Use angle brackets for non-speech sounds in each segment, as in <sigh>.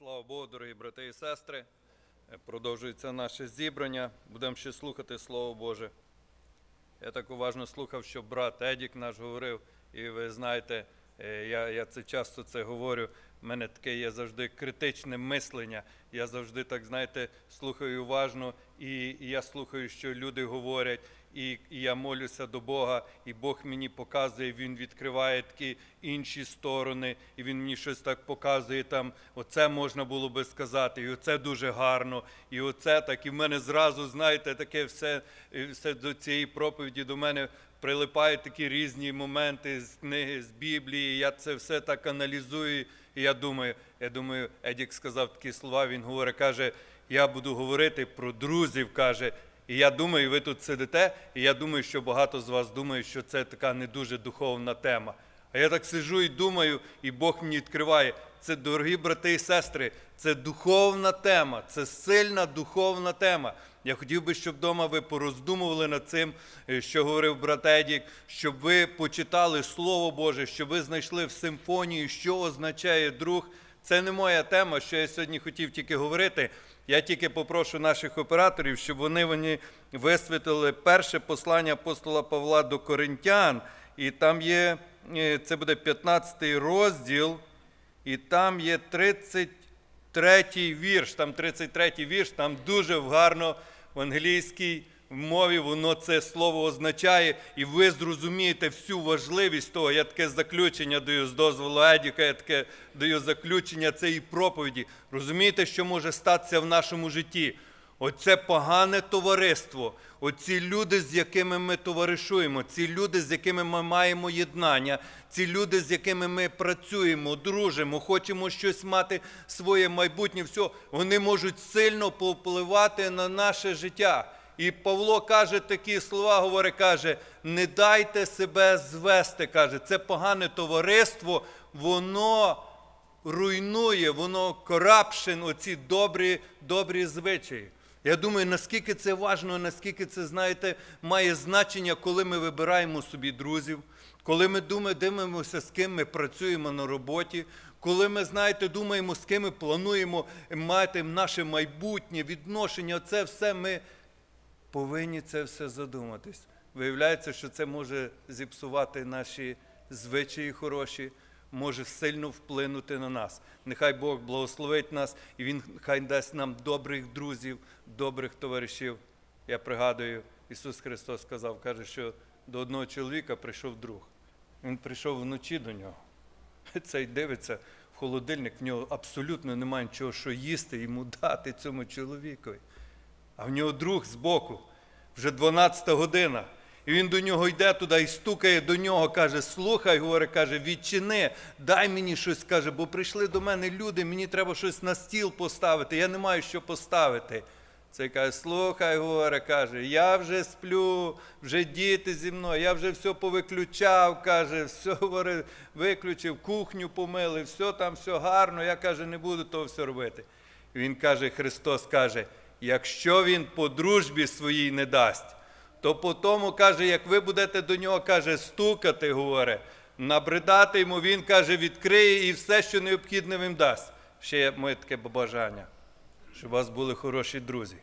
Слава Богу, дорогі брати і сестри. Е, Продовжується наше зібрання. Будемо ще слухати Слово Боже. Я так уважно слухав, що брат Едік наш говорив, і ви знаєте, е, я, я це часто це говорю. У мене таке є завжди критичне мислення. Я завжди так, знаєте, слухаю уважно, і, і я слухаю, що люди говорять, і, і я молюся до Бога, і Бог мені показує, Він відкриває такі інші сторони, і Він мені щось так показує там. Оце можна було би сказати, і оце дуже гарно, і оце так. І в мене зразу, знаєте, таке все, все до цієї проповіді до мене прилипають такі різні моменти з книги, з Біблії. Я це все так аналізую. І я думаю, я думаю, Едік сказав такі слова. Він говорить, каже: я буду говорити про друзів. каже. І я думаю, ви тут сидите, і я думаю, що багато з вас думають, що це така не дуже духовна тема. А я так сиджу і думаю, і Бог мені відкриває. Це, дорогі брати і сестри, це духовна тема, це сильна духовна тема. Я хотів би, щоб вдома ви пороздумували над цим, е, що говорив брат Едік, щоб ви почитали Слово Боже, щоб ви знайшли в симфонії, що означає друг. Це не моя тема, що я сьогодні хотів тільки говорити. Я тільки попрошу наших операторів, щоб вони, вони висвітлили перше послання апостола Павла до Коринтян. І там є, е, це буде 15 розділ, і там є 33 вірш. Там 33 вірш, там дуже гарно в англійській мові воно це слово означає, і ви зрозумієте всю важливість того. Я таке заключення даю з дозволу Едіка, я таке даю заключення цієї проповіді. Розумієте, що може статися в нашому житті? Оце погане товариство, оці люди, з якими ми товаришуємо, ці люди, з якими ми маємо єднання, ці люди, з якими ми працюємо, дружимо, хочемо щось мати своє майбутнє, все, вони можуть сильно повпливати на наше життя. І Павло каже такі слова, говорить, каже, не дайте себе звести, каже, це погане товариство, воно руйнує, воно корапшен, оці добрі, добрі звичаї. Я думаю, наскільки це важливо, наскільки це, знаєте, має значення, коли ми вибираємо собі друзів, коли ми думаємо, дивимося, з ким ми працюємо на роботі, коли ми, знаєте, думаємо, з ким ми плануємо мати наше майбутнє відношення, це все ми повинні це все задуматись. Виявляється, що це може зіпсувати наші звичаї хороші, може сильно вплинути на нас. Нехай Бог благословить нас і Він хай дасть нам добрих друзів, добрих товаришів. Я пригадую, Ісус Христос сказав, каже, що до одного чоловіка прийшов друг. Він прийшов вночі до нього. <laughs> Цей дивиться в холодильник, в нього абсолютно немає нічого, що їсти, йому дати цьому чоловікові. А в нього друг збоку, вже 12 година. І він до нього йде туди і стукає до нього, каже: Слухай, говорить, каже, відчини, дай мені щось, каже, бо прийшли до мене люди, мені треба щось на стіл поставити, я не маю що поставити. Цей каже, слухай, говорить, каже, я вже сплю, вже діти зі мною, я вже все повиключав, каже, все говорить, виключив, кухню помили, все там, все гарно, я каже, не буду того все робити. І він каже, Христос каже, якщо він по дружбі своїй не дасть, то по тому, каже, як ви будете до нього, каже, стукати, говорить, набридати йому, він каже, відкриє і все, що необхідне він дасть. Ще є моє таке бажання, щоб у вас були хороші друзі.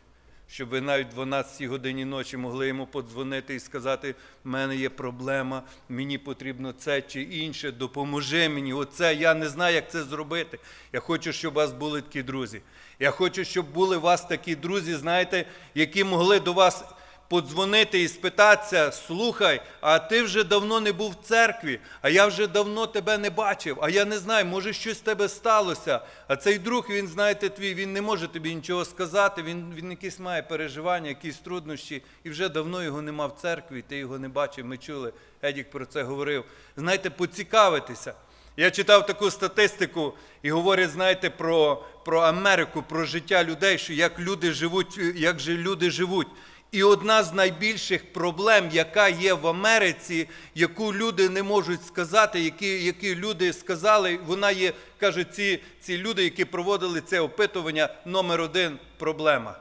Щоб ви навіть в 12 годині ночі могли йому подзвонити і сказати, в мене є проблема, мені потрібно це чи інше, допоможи мені. Оце я не знаю, як це зробити. Я хочу, щоб у вас були такі друзі. Я хочу, щоб були у вас такі друзі, знаєте, які могли до вас подзвонити і спитатися, слухай, а ти вже давно не був в церкві, а я вже давно тебе не бачив, а я не знаю, може щось з тебе сталося. А цей друг, він, знаєте, твій, він не може тобі нічого сказати, він, він якісь має переживання, якісь труднощі, і вже давно його нема в церкві, ти його не бачив, ми чули. Едік про це говорив. Знаєте, поцікавитися. Я читав таку статистику і говорять, знаєте, про, про Америку, про життя людей, що як люди живуть, як же люди живуть. І одна з найбільших проблем, яка є в Америці, яку люди не можуть сказати, які, які люди сказали, вона є, кажуть, ці, ці люди, які проводили це опитування, номер один проблема.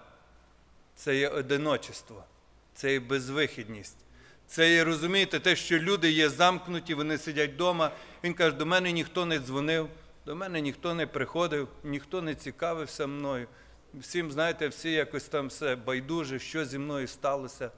Це є одиночество, це є безвихідність. Це є, розумієте, те, що люди є замкнуті, вони сидять вдома. Він каже, до мене ніхто не дзвонив, До мене ніхто не приходив, ніхто не цікавився мною. Всім, знаєте, всі якось там все байдуже, що зі мною сталося.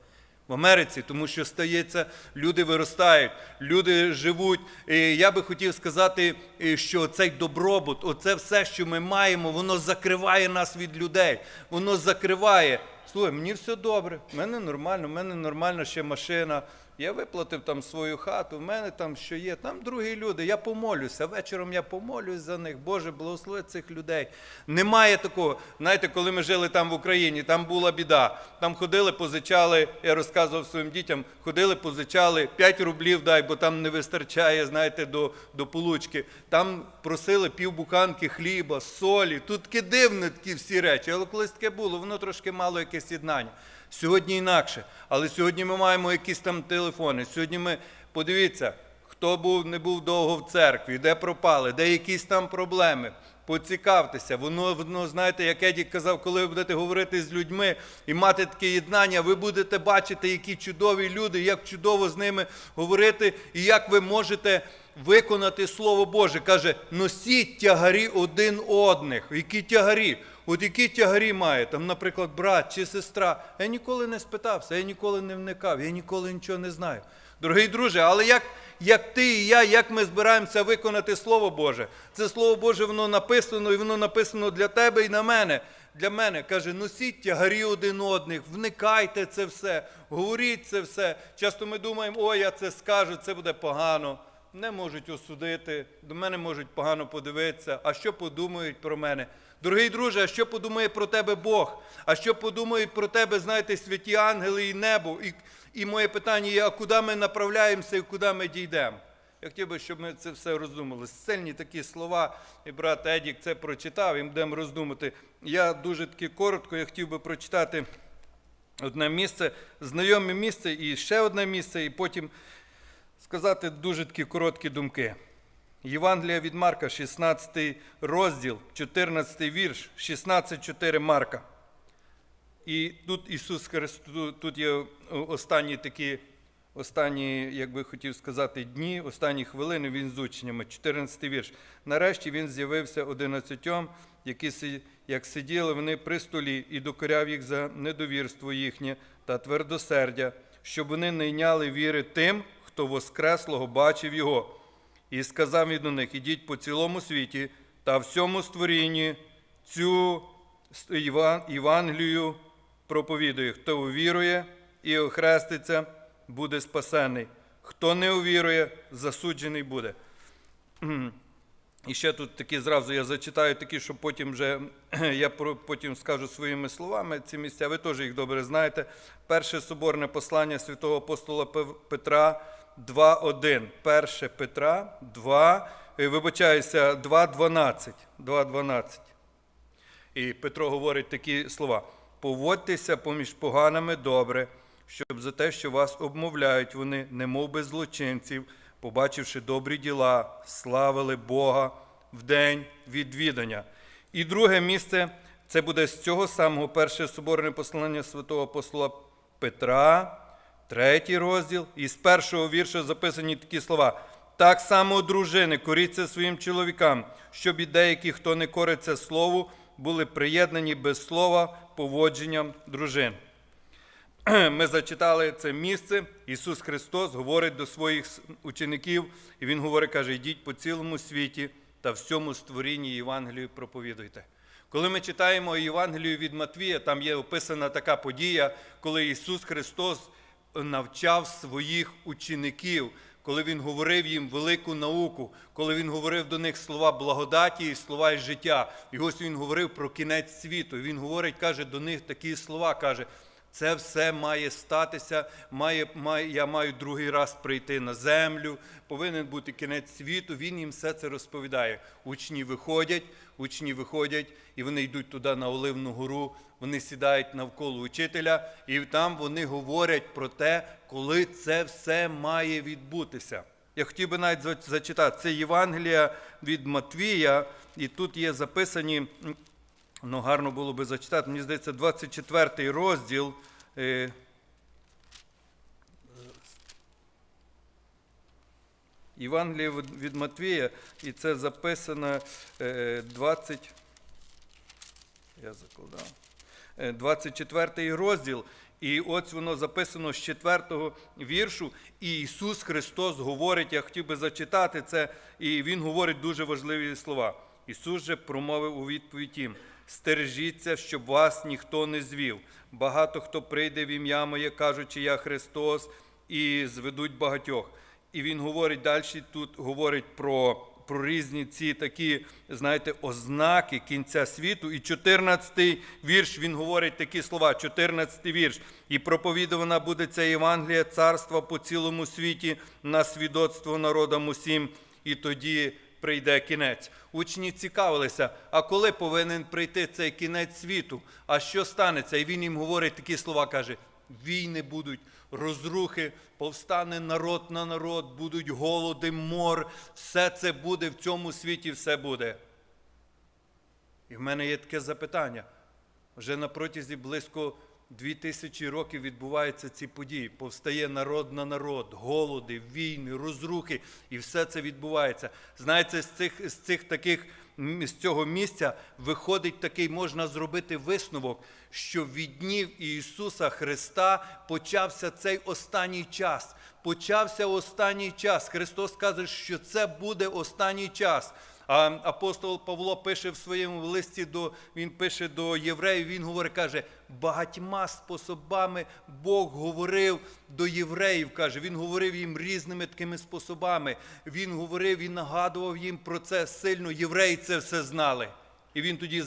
В Америці, тому що стається, люди виростають, люди живуть. І я би хотів сказати, що цей добробут, оце все, що ми маємо, воно закриває нас від людей. Воно закриває. Слухай, мені все добре, в мене нормально, в мене нормальна ще машина. Я виплатив там свою хату, в мене там що є, там другі люди, я помолюся. Вечором я помолюсь за них. Боже, благослови цих людей. Немає такого. Знаєте, коли ми жили там в Україні, там була біда. Там ходили, позичали, я розказував своїм дітям, ходили, позичали 5 рублів дай, бо там не вистачає, знаєте, до, до получки. Там просили півбуханки хліба, солі. Тут таке дивне такі всі речі. Але колись таке було, воно трошки мало якесь єднання. Сьогодні інакше. Але сьогодні ми маємо якісь там телефони. Сьогодні ми, подивіться, хто був, не був довго в церкві, де пропали, де якісь там проблеми. Поцікавтеся, воно, воно, знаєте, як Едік казав, коли ви будете говорити з людьми і мати таке єднання, ви будете бачити, які чудові люди, як чудово з ними говорити, і як ви можете виконати Слово Боже. Каже, носіть тягарі один одних. Які тягарі? От які тягарі має, там, наприклад, брат чи сестра. Я ніколи не спитався, я ніколи не вникав, я ніколи нічого не знаю. Дорогий друже, але як, як ти і я, як ми збираємося виконати Слово Боже? Це Слово Боже, воно написано, і воно написано для тебе і на мене. Для мене каже, носіть тягарі один одних, вникайте це все, говоріть це все. Часто ми думаємо, о, я це скажу, це буде погано. Не можуть осудити, до мене можуть погано подивитися, а що подумають про мене. Дорогий друже, а що подумає про тебе Бог? А що подумають про тебе, знаєте, святі ангели і небо? І, і моє питання є, а куди ми направляємося і куди ми дійдемо? Я хотів би, щоб ми це все роздумали. Сильні такі слова, і брат Едік це прочитав, і будемо роздумати. Я дуже таки коротко, я хотів би прочитати одне місце, знайоме місце і ще одне місце, і потім сказати дуже такі короткі думки. Євангелія від Марка, 16 розділ, 14 вірш, 16.4 Марка. І тут Ісус Христос, тут є останні такі, останні, як би хотів сказати, дні, останні хвилини він з учнями, 14 вірш. Нарешті він з'явився одинадцятьом, які, як сиділи вони при столі, і докоряв їх за недовірство їхнє та твердосердя, щоб вони не йняли віри тим, хто воскреслого бачив його. І сказав він до них: ідіть по цілому світі та всьому створінні цю Євангелію проповідує. Хто увірує і охреститься, буде спасений. Хто не увірує, засуджений буде. І ще тут такі зразу я зачитаю такі, що потім вже <clears throat> я потім скажу своїми словами ці місця. Ви теж їх добре знаєте. Перше соборне послання святого апостола Петра 2.1. Перше Петра 2, е, вибачаюся, 2.12. 2.12. І Петро говорить такі слова: поводьтеся поміж поганими добре, щоб за те, що вас обмовляють вони, немов би злочинців, побачивши добрі діла, славили Бога в день відвідання. І друге місце це буде з цього самого перше соборне послання святого апостола Петра, третій розділ, і з першого вірша записані такі слова. Так само, дружини, коріться своїм чоловікам, щоб і деякі, хто не кориться слову, були приєднані без слова поводженням дружин. <clears throat> Ми зачитали це місце. Ісус Христос говорить до своїх учеників, і Він говорить, каже, йдіть по цілому світі та всьому створінні Євангелію проповідуйте. Коли ми читаємо Євангелію від Матвія, там є описана така подія, коли Ісус Христос навчав своїх учеників, коли Він говорив їм велику науку, коли Він говорив до них слова благодаті і слова життя. І ось Він говорив про кінець світу. Він говорить, каже до них такі слова, каже, це все має статися, має, має, я маю другий раз прийти на землю, повинен бути кінець світу. Він їм все це розповідає. Учні виходять, учні виходять, і вони йдуть туди на Оливну гору, вони сідають навколо учителя, і там вони говорять про те, коли це все має відбутися. Я хотів би навіть зачитати. Це Євангелія від Матвія, і тут є записані Ну, гарно було би зачитати. Мені здається, 24 розділ. е, від Матвія, і це записано е, 20. Я закладав. Е, 24 розділ. І ось воно записано з 4 віршу. І Ісус Христос говорить, я хотів би зачитати це, і Він говорить дуже важливі слова. Ісус же промовив у відповідь їм: стережіться, щоб вас ніхто не звів. Багато хто прийде в ім'я моє, кажучи, я Христос, і зведуть багатьох. І він говорить далі, тут говорить про, про різні ці такі, знаєте, ознаки кінця світу. І 14-й вірш він говорить такі слова, 14-й вірш. І проповідувана буде ця Євангелія царства по цілому світі на свідоцтво народам усім, і тоді прийде кінець. Учні цікавилися, а коли повинен прийти цей кінець світу? А що станеться? І він їм говорить такі слова, каже: війни будуть, розрухи, повстане народ на народ, будуть голоди, мор, все це буде в цьому світі, все буде. І в мене є таке запитання. Вже на протязі близько дві тисячі років відбуваються ці події. Повстає народ на народ, голоди, війни, розрухи, і все це відбувається. Знаєте, з цих, з цих таких з цього місця виходить такий, можна зробити висновок, що від днів Ісуса Христа почався цей останній час. Почався останній час. Христос каже, що це буде останній час. А апостол Павло пише в своєму листі до він пише до євреїв. Він говорить, каже, багатьма способами Бог говорив до євреїв. каже, він говорив їм різними такими способами. Він говорив і нагадував їм про це сильно. Євреї це все знали. І він тоді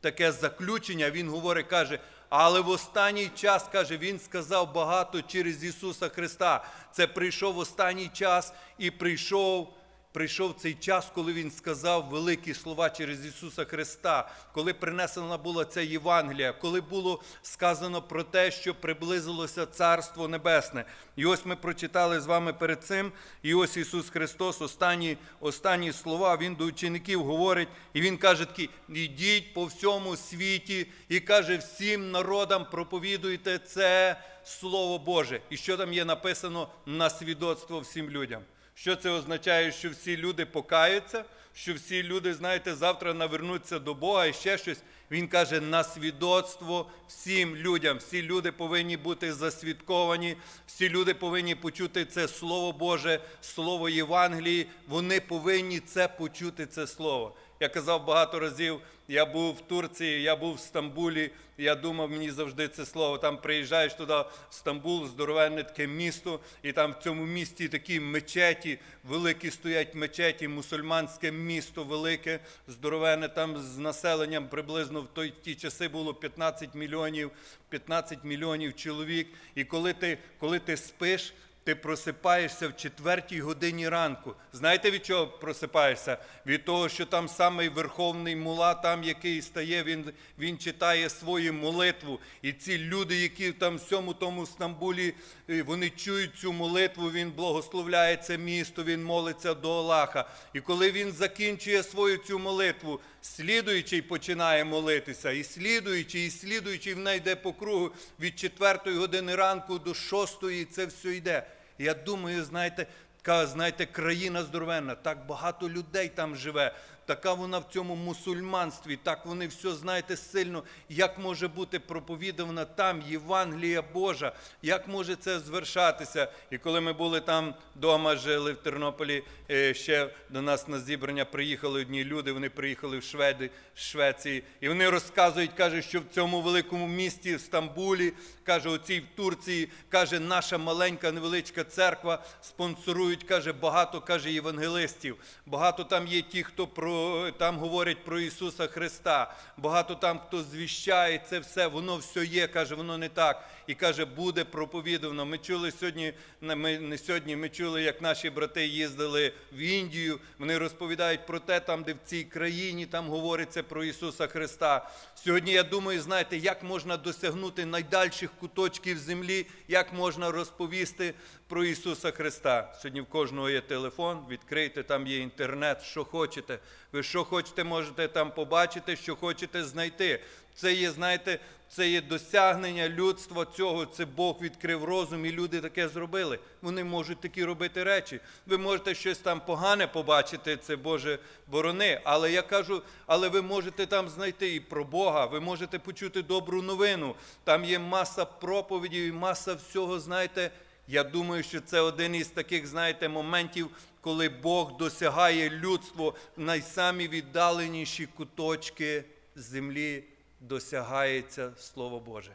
таке заключення. Він говорить, каже. Але в останній час, каже, він сказав багато через Ісуса Христа. Це прийшов останній час і прийшов прийшов цей час, коли він сказав великі слова через Ісуса Христа, коли принесена була ця Євангелія, коли було сказано про те, що приблизилося Царство Небесне. І ось ми прочитали з вами перед цим, і ось Ісус Христос, останні, останні слова, Він до учеників говорить, і Він каже такі, ідіть по всьому світі, і каже, всім народам проповідуйте це Слово Боже. І що там є написано на свідоцтво всім людям. Що це означає, що всі люди покаються, що всі люди, знаєте, завтра навернуться до Бога і ще щось. Він каже, на свідоцтво всім людям. Всі люди повинні бути засвідковані, всі люди повинні почути це Слово Боже, Слово Євангелії. Вони повинні це почути, це Слово. Я казав багато разів, я був в Турції, я був в Стамбулі, я думав, мені завжди це слово. Там приїжджаєш туди, в Стамбул, здоровенне таке місто, і там в цьому місті такі мечеті, великі стоять мечеті, мусульманське місто велике, здоровенне, там з населенням приблизно в той, ті часи було 15 мільйонів, 15 мільйонів чоловік. І коли ти, коли ти спиш, ти просипаєшся в четвертій годині ранку. Знаєте, від чого просипаєшся? Від того, що там самий верховний мула, там який стає, він, він читає свою молитву. І ці люди, які там в всьому тому Стамбулі, е, вони чують цю молитву, він благословляє це місто, він молиться до Аллаха. І коли він закінчує свою цю молитву, слідуючий починає молитися, і слідуючий, і слідуючий вона йде по кругу від четвертої години ранку до шостої, це все йде. Я думаю, знаєте, знаєте, країна здоровенна, так багато людей там живе, така вона в цьому мусульманстві, так вони все, знаєте, сильно, як може бути проповідана там Євангелія Божа, як може це звершатися. І коли ми були там вдома, жили в Тернополі, е, ще до нас на зібрання приїхали одні люди, вони приїхали в Шведи, Швеції, і вони розказують, кажуть, що в цьому великому місті, в Стамбулі, каже, оцій в Турції, каже, наша маленька невеличка церква спонсорують, каже, багато каже євангелистів. Багато там є ті, хто про там говорять про Ісуса Христа. Багато там хто звіщає це все, воно все є, каже, воно не так. І каже, буде проповідано. Ми чули сьогодні, ми не сьогодні, ми чули, як наші брати їздили в Індію. Вони розповідають про те, там, де в цій країні там говориться про Ісуса Христа. Сьогодні я думаю, знаєте, як можна досягнути найдальших куточків землі, як можна розповісти про Ісуса Христа. Сьогодні в кожного є телефон, відкрийте, там є інтернет, що хочете. Ви що хочете, можете там побачити, що хочете знайти. Це є, знаєте, це є досягнення людства цього. Це Бог відкрив розум, і люди таке зробили. Вони можуть такі робити речі. Ви можете щось там погане побачити, це Боже борони. Але я кажу, але ви можете там знайти і про Бога, ви можете почути добру новину. Там є маса проповідей, і маса всього, знаєте. Я думаю, що це один із таких, знаєте, моментів, коли Бог досягає людство в найсамі віддаленіші куточки землі, досягається Слово Боже.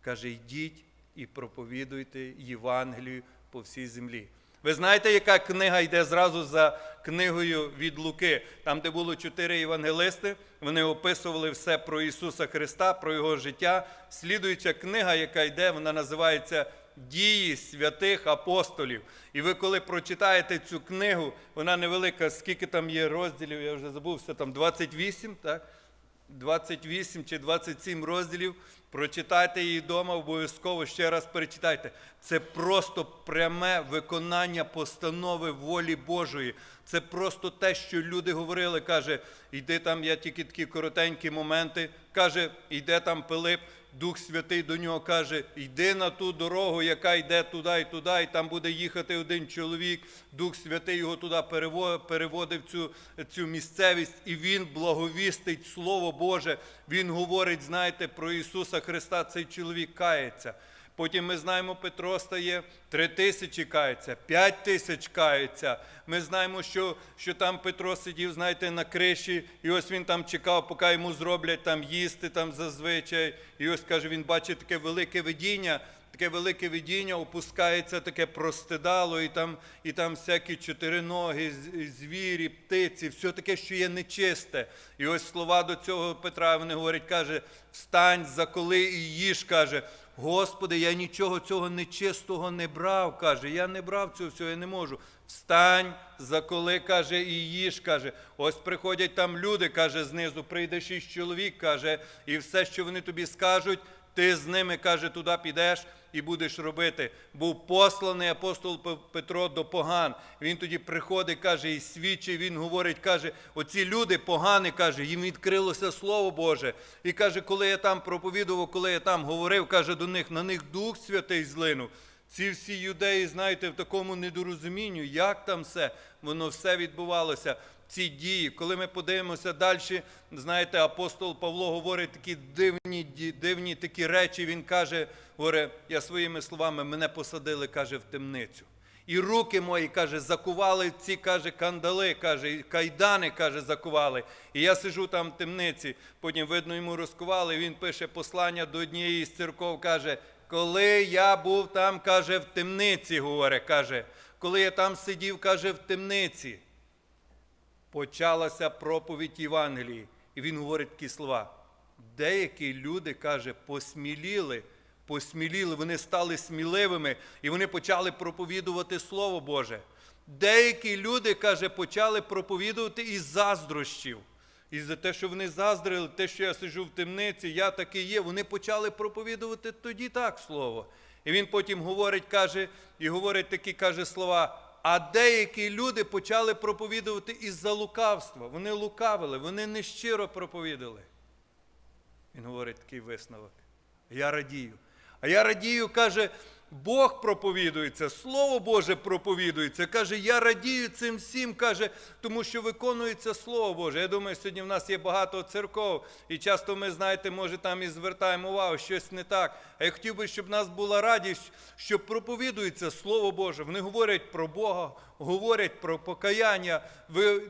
Каже, йдіть і проповідуйте Євангелію по всій землі. Ви знаєте, яка книга йде зразу за книгою від Луки, там, де було чотири євангелисти, вони описували все про Ісуса Христа, про Його життя. Слідуюча книга, яка йде, вона називається Дії святих апостолів. І ви, коли прочитаєте цю книгу, вона невелика, скільки там є розділів, я вже забувся, там 28, так? 28 чи 27 розділів. Прочитайте її вдома, обов'язково ще раз перечитайте. Це просто пряме виконання постанови волі Божої. Це просто те, що люди говорили. Каже, йди там, я тільки такі коротенькі моменти. Каже, йде там Пилип, Дух Святий до нього каже: йди на ту дорогу, яка йде туди і туди, і там буде їхати один чоловік. Дух Святий його туди переводив цю, цю місцевість, і він благовістить Слово Боже. Він говорить, знаєте, про Ісуса Христа. Цей чоловік кається. Потім ми знаємо, Петро стає, три тисячі кається, п'ять тисяч кається. Ми знаємо, що, що там Петро сидів, знаєте, на криші, і ось він там чекав, поки йому зроблять там їсти там зазвичай. І ось каже, він бачить таке велике видіння. Таке велике видіння, опускається таке простидало, і там, і там всякі чотириногі, звірі, птиці, все таке, що є нечисте. І ось слова до цього Петра, вони говорять, каже, встань, заколи і їж, каже, Господи, я нічого цього нечистого не брав, каже, я не брав цього всього, я не можу. Встань, заколи, каже, і їж, каже. Ось приходять там люди, каже, знизу, прийде шість чоловік, каже, і все, що вони тобі скажуть, ти з ними, каже, туди підеш і будеш робити. Був посланий апостол Петро до поган. Він тоді приходить, каже, і свідчить, він говорить, каже, оці люди погані, каже, їм відкрилося Слово Боже. І каже, коли я там проповідував, коли я там говорив, каже до них, на них Дух Святий злинув. Ці всі юдеї, знаєте, в такому недорозумінню, як там все, воно все відбувалося. Ці дії, коли ми подивимося далі, знаєте, апостол Павло говорить такі дивні, дивні такі речі. Він каже, говорить, я своїми словами, мене посадили, каже, в темницю. І руки мої, каже, закували ці, каже, кандали, каже, і кайдани, каже, закували. І я сижу там в темниці, потім, видно, йому розкували, він пише послання до однієї з церков, каже, коли я був там, каже, в темниці, говорить, каже, коли я там сидів, каже, в темниці, почалася проповідь Євангелії. І він говорить такі слова. Деякі люди, каже, посміліли, посміліли, вони стали сміливими і вони почали проповідувати Слово Боже. Деякі люди, каже, почали проповідувати із заздрощів. І за те, що вони заздрили, те, що я сиджу в темниці, я такий є, вони почали проповідувати тоді так слово. І він потім говорить, каже, і говорить такі каже слова. А деякі люди почали проповідувати із-за лукавства. Вони лукавили, вони нещиро проповідали. Він говорить такий висновок. Я радію. А я радію, каже, Бог проповідується, Слово Боже проповідується. Каже, я радію цим всім, каже, тому що виконується Слово Боже. Я думаю, сьогодні в нас є багато церков, і часто ми, знаєте, може, там і звертаємо увагу, щось не так. А я хотів би, щоб в нас була радість, що проповідується Слово Боже. Вони говорять про Бога, говорять про покаяння.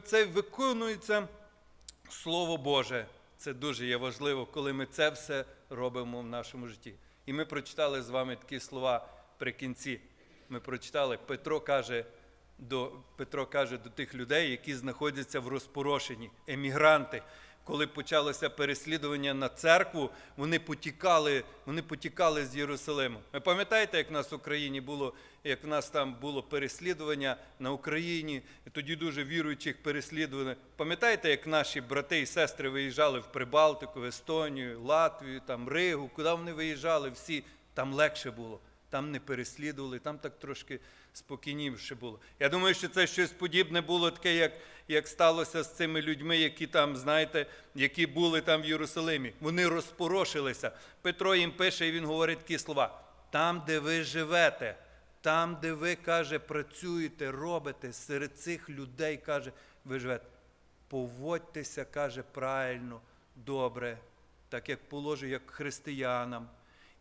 Це виконується Слово Боже. Це дуже є важливо, коли ми це все робимо в нашому житті. І ми прочитали з вами такі слова при кінці. Ми прочитали, Петро каже до, Петро каже до тих людей, які знаходяться в розпорошенні, емігранти. Коли почалося переслідування на церкву, вони потікали, вони потікали з Єрусалиму. Ви пам'ятаєте, як в нас в Україні було, як в нас там було переслідування на Україні, і тоді дуже віруючих переслідували. Пам'ятаєте, як наші брати і сестри виїжджали в Прибалтику, в Естонію, Латвію, там Ригу, куди вони виїжджали всі, там легше було. там не переслідували, там так трошки спокійніше було. Я думаю, що це щось подібне було таке, як, як сталося з цими людьми, які там, знаєте, які були там в Єрусалимі. Вони розпорошилися. Петро їм пише, і він говорить такі слова: там, де ви живете, там, де ви, каже, працюєте, робите, серед цих людей, каже, ви живете. Поводьтеся, каже, правильно, добре, так як положу, як християнам.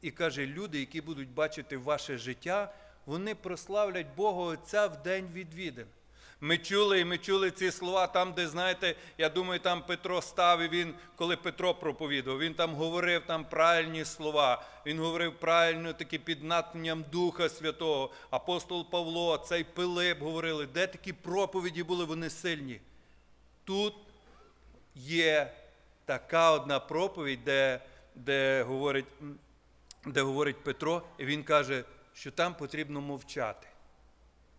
І каже, люди, які будуть бачити ваше життя, вони прославлять Бога Отця в день відвідин. Ми чули, і ми чули ці слова там, де, знаєте, я думаю, там Петро став, і він, коли Петро проповідував, він там говорив там правильні слова, він говорив правильно такі під натхненням Духа Святого. Апостол Павло, цей Пилип говорили, де такі проповіді були, вони сильні. Тут є така одна проповідь, де, де, говорить, де говорить Петро, і він каже, що там потрібно мовчати.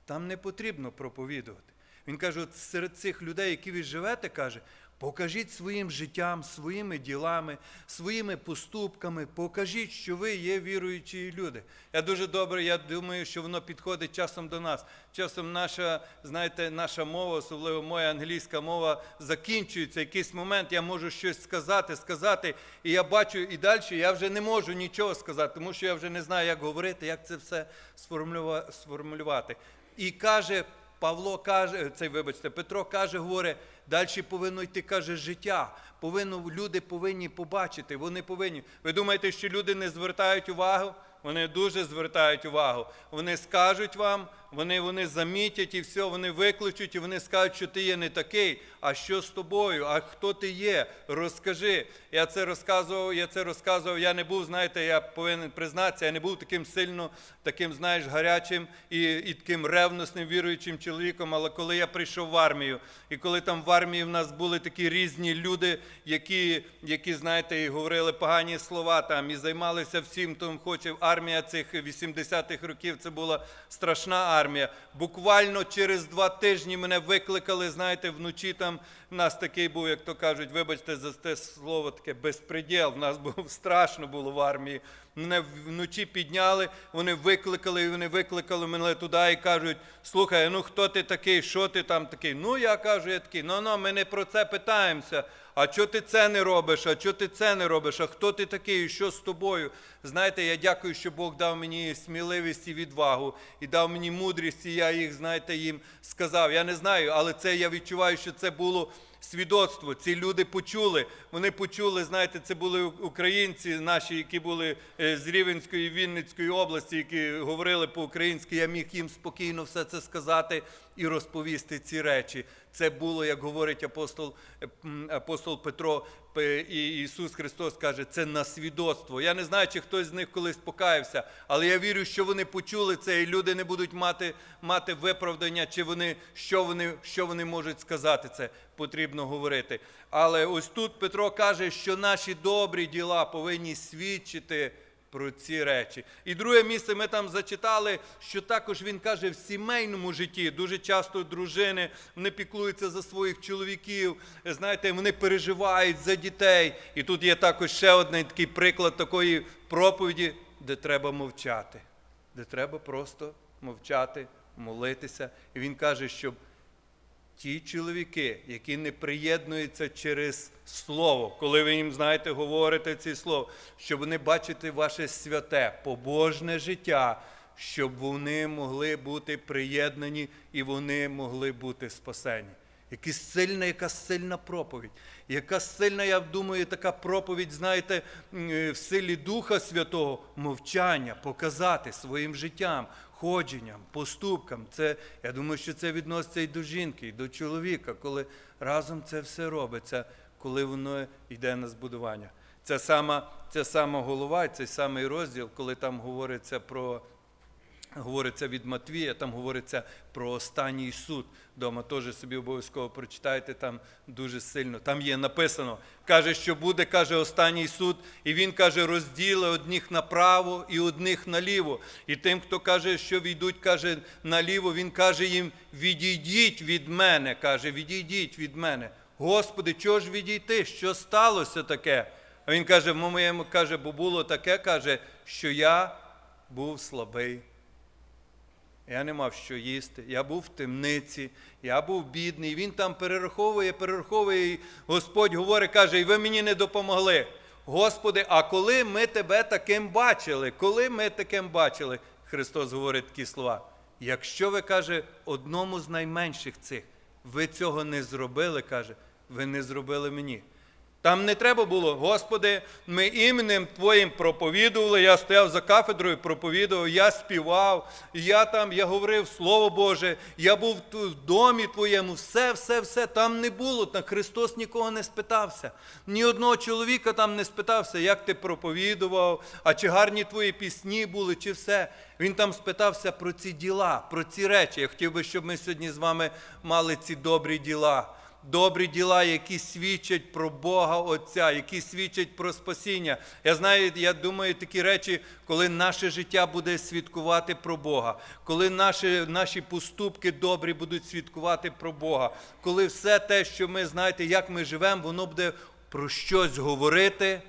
Там не потрібно проповідувати. Він каже, от серед цих людей, які ви живете, каже, покажіть своїм життям, своїми ділами, своїми поступками, покажіть, що ви є віруючі люди. Я дуже добре, я думаю, що воно підходить часом до нас. Часом наша, знаєте, наша мова, особливо моя англійська мова, закінчується. Якийсь момент я можу щось сказати, сказати, і я бачу і далі я вже не можу нічого сказати, тому що я вже не знаю, як говорити, як це все сформулюва- сформулювати. І каже, Павло каже, цей, вибачте, Петро каже, говорить, далі повинно йти, каже, життя. Повинно, люди повинні побачити, вони повинні. Ви думаєте, що люди не звертають увагу? Вони дуже звертають увагу. Вони скажуть вам, вони, вони замітять і все, вони викличуть, і вони скажуть, що ти є не такий, а що з тобою, а хто ти є, розкажи. Я це розказував, я це розказував, я не був, знаєте, я повинен признатися, я не був таким сильно, таким, знаєш, гарячим і, і таким ревносним віруючим чоловіком, але коли я прийшов в армію, і коли там в армії в нас були такі різні люди, які, які знаєте, і говорили погані слова там, і займалися всім, тому хоче. Армія цих 80-х років, це була страшна армія. Буквально через два тижні мене викликали, знаєте, вночі там в нас такий був, як то кажуть, вибачте за те слово таке безпреділ. В нас був <laughs> страшно було в армії. Мене вночі підняли, вони викликали, і вони викликали мене туди і кажуть: слухай, ну хто ти такий, що ти там такий? Ну я кажу, я такий, ну ну, ми не про це питаємося. А чого ти це не робиш? А чого ти це не робиш? А хто ти такий? Що з тобою? Знаєте, я дякую, що Бог дав мені сміливість і відвагу, і дав мені мудрість, і я їх, знаєте, їм сказав. Я не знаю, але це я відчуваю, що це було свідоцтво. Ці люди почули. Вони почули, знаєте, це були українці наші, які були е, з Рівенської Вінницької області, які говорили по-українськи. Я міг їм спокійно все це сказати і розповісти ці речі. Це було, як говорить апостол, е, апостол Петро, і Ісус Христос каже, це на свідоцтво. Я не знаю, чи хтось з них колись покаявся, але я вірю, що вони почули це, і люди не будуть мати, мати виправдання, чи вони що, вони, що вони можуть сказати. Це потрібно говорити. Але ось тут Петро каже, що наші добрі діла повинні свідчити про ці речі. І друге місце ми там зачитали, що також він каже в сімейному житті. Дуже часто дружини вони піклуються за своїх чоловіків, знаєте, вони переживають за дітей. І тут є також ще один такий приклад такої проповіді, де треба мовчати, де треба просто мовчати, молитися. І він каже, щоб ті чоловіки, які не приєднуються через слово, коли ви їм, знаєте, говорите ці слова, щоб вони бачити ваше святе, побожне життя, щоб вони могли бути приєднані і вони могли бути спасені. Яка сильна, яка сильна проповідь. Яка сильна, я думаю, така проповідь, знаєте, е, в силі Духа Святого мовчання, показати своїм життям, ходженням, поступкам. Це, я думаю, що це відноситься і до жінки, і до чоловіка, коли разом це все робиться, коли воно йде на збудування. Це сама, це сама голова, цей самий розділ, коли там говориться про говориться від Матвія, там говориться про останній суд. Дома теж собі обов'язково прочитайте там дуже сильно. Там є написано, каже, що буде, каже, останній суд, і він каже, розділи одних направо і одних наліво. І тим, хто каже, що війдуть, каже, наліво, він каже їм: відійдіть від мене, каже, відійдіть від мене. Господи, чого ж відійти? Що сталося таке? А він каже, в моєму каже, бо було таке, каже, що я був слабий. Я не мав що їсти, я був в темниці, я був бідний. Він там перераховує, перераховує, і Господь говорить, каже, і ви мені не допомогли. Господи, а коли ми тебе таким бачили? Коли ми таким бачили? Христос говорить такі слова. Якщо ви, каже, одному з найменших цих, ви цього не зробили, каже, ви не зробили мені. Там не треба було, Господи, ми іменем Твоїм проповідували, я стояв за кафедрою, проповідував, я співав, я там, я говорив Слово Боже, я був в домі Твоєму, все, все, все там не було. Та Христос нікого не спитався. Ні одного чоловіка там не спитався, як ти проповідував, а чи гарні твої пісні були, чи все. Він там спитався про ці діла, про ці речі. Я хотів би, щоб ми сьогодні з вами мали ці добрі діла добрі діла, які свідчать про Бога Отця, які свідчать про спасіння. Я знаю, я думаю, такі речі, коли наше життя буде свідкувати про Бога, коли наші, наші поступки добрі будуть свідкувати про Бога, коли все те, що ми знаєте, як ми живемо, воно буде про щось говорити,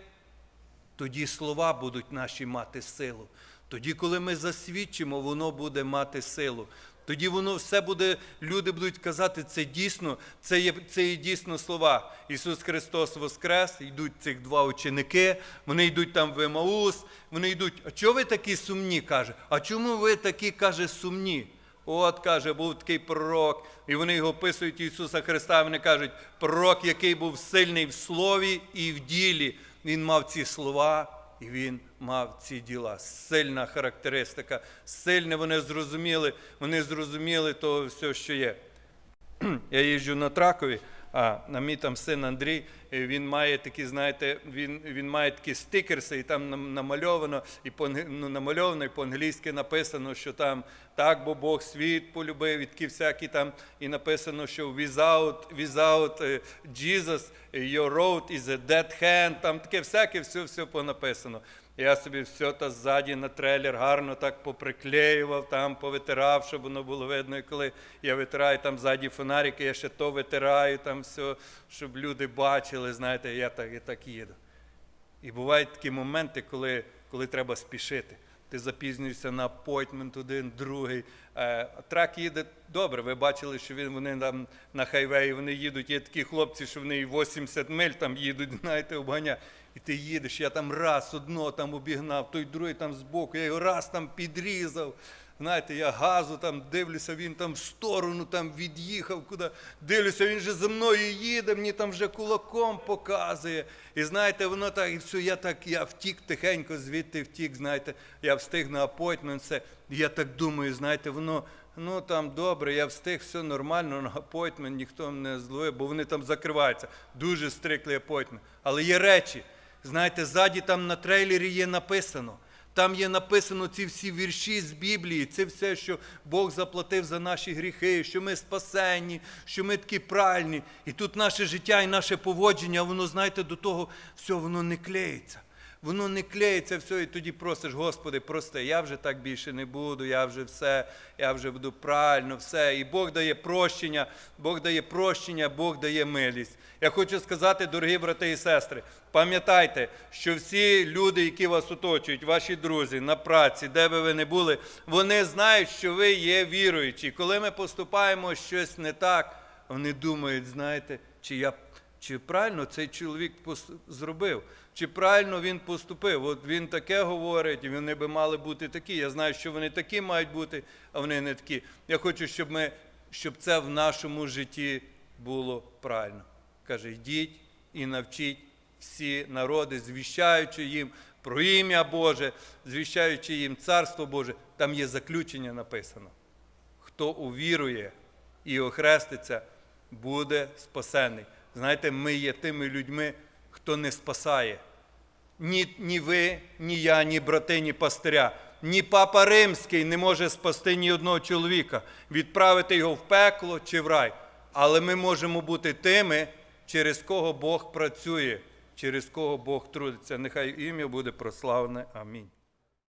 тоді слова будуть наші мати силу. Тоді, коли ми засвідчимо, воно буде мати силу. Тоді воно все буде, люди будуть казати, це дійсно, це є, це є дійсно слова. Ісус Христос Воскрес, йдуть цих два ученики, вони йдуть там в Емаус, вони йдуть. А чого ви такі сумні? каже? А чому ви такі, каже, сумні? От, каже, був такий пророк, і вони його описують Ісуса Христа, вони кажуть, пророк, який був сильний в слові і в ділі. Він мав ці слова, і він мав ці діла. Сильна характеристика, сильне вони зрозуміли, вони зрозуміли того все, що є. <clears throat> Я їжджу на Тракові, а на мій там син Андрій, е, він має такі, знаєте, він, він має такі стикерси, і там нам- намальовано, і по, ну, намальовано, і по-англійськи написано, що там так, бо Бог світ полюбив, і такі всякі там, і написано, що without, without е, Jesus, е, your road is a dead hand, там таке всяке, все, все понаписано. Я собі все то ззаді на трейлер гарно так поприклеював, там повитирав, щоб воно було видно. І коли я витираю там ззаді фонарики, я ще то витираю, там все, щоб люди бачили, знаєте, я так, я так їду. І бувають такі моменти, коли, коли треба спішити. Ти запізнюєшся на апойтмент один, другий. Е, трак їде добре. Ви бачили, що він, вони там на хайвеї вони їдуть. Є такі хлопці, що вони 80 миль там їдуть, <laughs> знаєте, обганя. І ти їдеш, я там раз одного там обігнав, той другий там збоку, я його раз там підрізав. Знаєте, я газу там дивлюся, він там в сторону там від'їхав, куди дивлюся, він же за мною їде, мені там вже кулаком показує. І знаєте, воно так, і все, я так, я втік тихенько, звідти втік, знаєте, я встиг на апойтмент, все. Я так думаю, знаєте, воно, ну там добре, я встиг, все нормально, на апойтмент ніхто не зловив, бо вони там закриваються. Дуже стриклий апойтмент. Але є речі, знаєте, ззаді там на трейлері є написано. Там є написано ці всі вірші з Біблії, це все, що Бог заплатив за наші гріхи, що ми спасенні, що ми такі пральні. І тут наше життя і наше поводження, воно, знаєте, до того все, воно не клеїться. Воно не клеїться все, і тоді просиш, Господи, прости, я вже так більше не буду, я вже все, я вже буду правильно, все. І Бог дає прощення, Бог дає прощення, Бог дає милість. Я хочу сказати, дорогі брати і сестри, пам'ятайте, що всі люди, які вас оточують, ваші друзі на праці, де би ви не були, вони знають, що ви є віруючі. Коли ми поступаємо щось не так, вони думають, знаєте, чи я чи правильно цей чоловік зробив, чи правильно він поступив. От він таке говорить, і вони би мали бути такі. Я знаю, що вони такі мають бути, а вони не такі. Я хочу, щоб ми, щоб це в нашому житті було правильно. Каже, йдіть і навчіть всі народи, звіщаючи їм про ім'я Боже, звіщаючи їм Царство Боже. Там є заключення написано. Хто увірує і охреститься, буде спасений. Знаєте, ми є тими людьми, хто не спасає. Ні, ні ви, ні я, ні брати, ні пастиря. Ні папа римський не може спасти ні одного чоловіка, відправити його в пекло чи в рай. Але ми можемо бути тими, через кого Бог працює, через кого Бог трудиться. Нехай ім'я буде прославлене. Амінь.